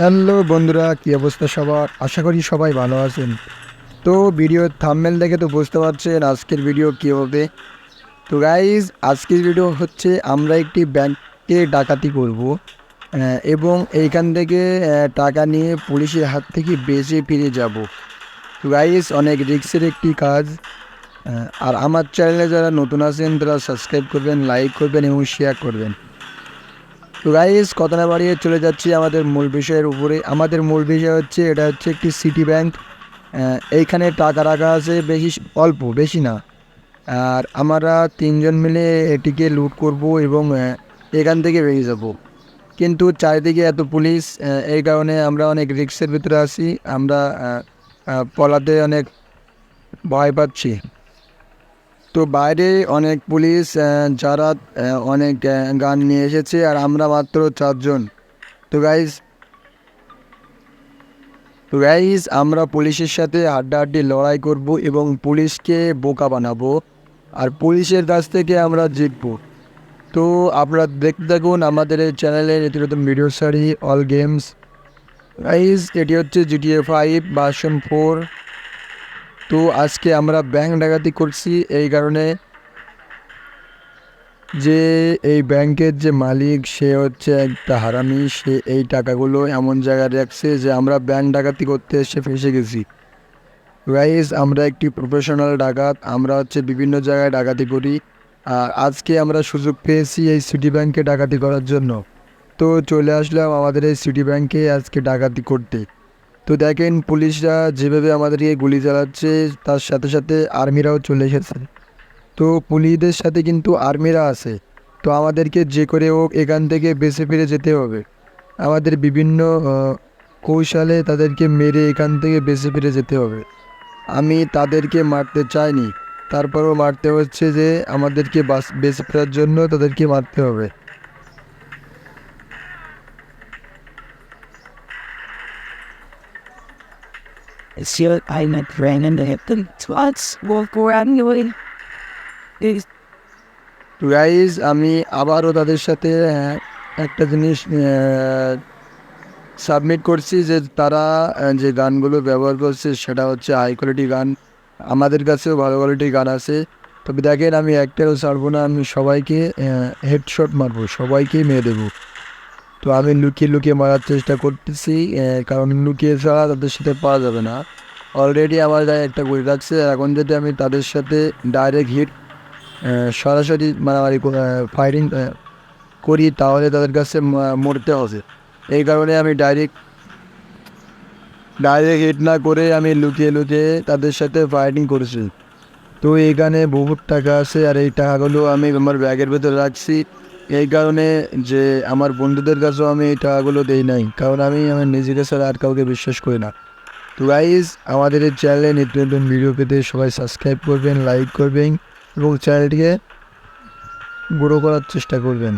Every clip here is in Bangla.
হ্যালো বন্ধুরা, কী অবস্থা সবার? আশা করি সবাই ভালো আছেন। তো ভিডিওর থাম্বনেল দেখে তো বুঝতে পারছেন আজকের ভিডিও কী হবে। তো গাইজ আজকের ভিডিও হচ্ছে আমরা একটি ব্যাংকে ডাকাতি করব এবং এইখান থেকে টাকা নিয়ে পুলিশের হাত থেকে বেঁচে ফিরে যাব। তো গাইজ অনেক রিক্সের একটি কাজ আর আমার চ্যানেলে যারা নতুন আছেন, তারা সাবস্ক্রাইব করবেন লাইক করবেন এবং শেয়ার করবেন। তো গাইস না বাড়িয়ে চলে যাচ্ছি আমাদের মূল বিষয়ের উপরে। আমাদের মূল বিষয় হচ্ছে, এটা হচ্ছে একটি সিটি ব্যাংক এইখানে টাকা রাখা আছে বেশি, অল্প, বেশি না। আর আমরা তিনজন মিলে এটিকে লুট করব এবং এখান থেকে বেরিয়ে যাব। কিন্তু চারিদিকে এত পুলিশ এই কারণে আমরা অনেক রিক্সের ভিতরে আছি। আমরা পলাতে অনেক ভয় পাচ্ছি। তো বাইরে অনেক পুলিশ যারা অনেক গান নিয়ে এসেছে আর আমরা মাত্র চারজন। তো গাইজ তো গাইজ আমরা পুলিশের সাথে হাড্ডাহাড্ডি লড়াই করব এবং পুলিশকে বোকা বানাবো আর পুলিশের কাছ থেকে আমরা জিতব। তো আপনারা দেখতে থাকুন আমাদের এই চ্যানেলে নতুন ভিডিও সারি অল গেমস গাইজ এটি হচ্ছে জিটিএ ফাইভ ভার্সন ফোর তো আজকে আমরা ব্যাংক ডাকাতি করছি, এই কারণে যে এই ব্যাংকের যে মালিক, সে হচ্ছে একটা হারামি। সে এই টাকাগুলো এমন জায়গায় রাখছে যে আমরা ব্যাংক ডাকাতি করতে এসে ফেসে গেছি। গাইজ আমরা একটি প্রফেশনাল ডাকাত, আমরা হচ্ছে বিভিন্ন জায়গায় ডাকাতি করি। আর আজকে আমরা সুযোগ পেয়েছি এই সিটি ব্যাংকে ডাকাতি করার জন্য। তো চলে আসলাম আমাদের এই সিটি ব্যাংকে আজকে ডাকাতি করতে। তো দেখেন পুলিশরা যেভাবে আমাদেরকে গুলি চালাচ্ছে, তার সাথে সাথে আর্মিরাও চলে এসেছে। তো পুলিশদের সাথে কিন্তু আর্মিরা আছে। তো আমাদেরকে যে করে হোক, এখান থেকে বেঁচে ফিরে যেতে হবে। আমাদের বিভিন্ন কৌশলে তাদেরকে মেরে এখান থেকে বেঁচে ফিরে যেতে হবে। আমি তাদেরকে মারতে চাইনি। তারপরও মারতে হচ্ছে যে, আমাদেরকে বাস বেঁচে ফেরার জন্য তাদেরকে মারতে হবে। Sure, I'm a friend and I have to twice walk around you. Is তো গাইজ আমি আবারও তাদের সাথে একটা জিনিস সাবমিট করছি যে তারা যে গানগুলো ব্যবহার করছে সেটা হচ্ছে হাই কোয়ালিটি গান। আমাদের কাছেও ভালো কোয়ালিটির গান আছে। তবে দেখেন আমি একটাও ছাড়বো না আমি সবাইকে হেডশট মারবো সবাইকেই মেরে দেবো। তো আমি লুকিয়ে লুকিয়ে মারার চেষ্টা করতেছি কারণ লুকিয়ে ছাড়া তাদের সাথে পাওয়া যাবে না। অলরেডি আমার গায়ে একটা গুলি রাখছে এখন যদি আমি তাদের সাথে ডাইরেক্ট হিট সরাসরি মারামারি ফায়ারিং করি, তাহলে তাদের কাছে মরতে হবে। এই কারণে আমি ডাইরেক্ট ডাইরেক্ট হিট না করে আমি লুকিয়ে লুকিয়ে তাদের সাথে ফাইটিং করেছি। তো এখানে বহুত টাকা আছে, আর এই টাকাগুলো আমি আমার ব্যাগের ভেতরে রাখছি। এই কারণে যে আমার বন্ধুদের কাছেও আমি এই টাকাগুলো দেই নাই। কারণ আমি আমার নিজেকে ছাড়া আর কাউকে বিশ্বাস করি না। তো গাইজ আমাদের এই চ্যানেলে নিত্য নতুন ভিডিও পেতে সবাই সাবস্ক্রাইব করবেন লাইক করবেন এবং চ্যানেলটিকে গ্রো করার চেষ্টা করবেন।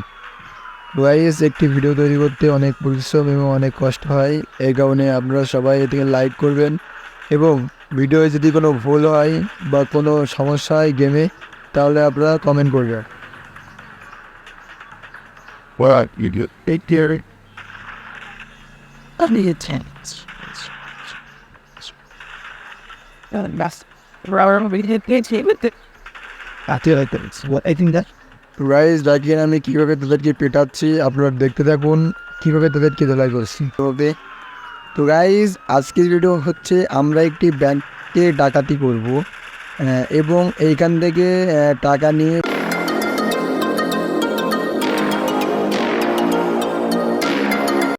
গাইজ একটি ভিডিও তৈরি করতে অনেক পরিশ্রম এবং অনেক কষ্ট হয়। এই কারণে আপনারা সবাই এটিকে লাইক করবেন এবং ভিডিওয়ে যদি কোনো ভুল হয় বা কোনো সমস্যা হয় গেমে তাহলে আপনারা কমেন্ট করবেন। Well, you get eight there. on the attendance. Uh, that's Robert, we did with it. I feel like that's what I think that. রাইজ দেখেন আমি কীভাবে তাদেরকে পেটাচ্ছি আপনারা দেখতে থাকুন কীভাবে তাদেরকে ধলাই করছি তবে তো গাইজ আজকের ভিডিও হচ্ছে আমরা একটি ব্যাংকে ডাকাতি করব এবং এইখান থেকে টাকা নিয়ে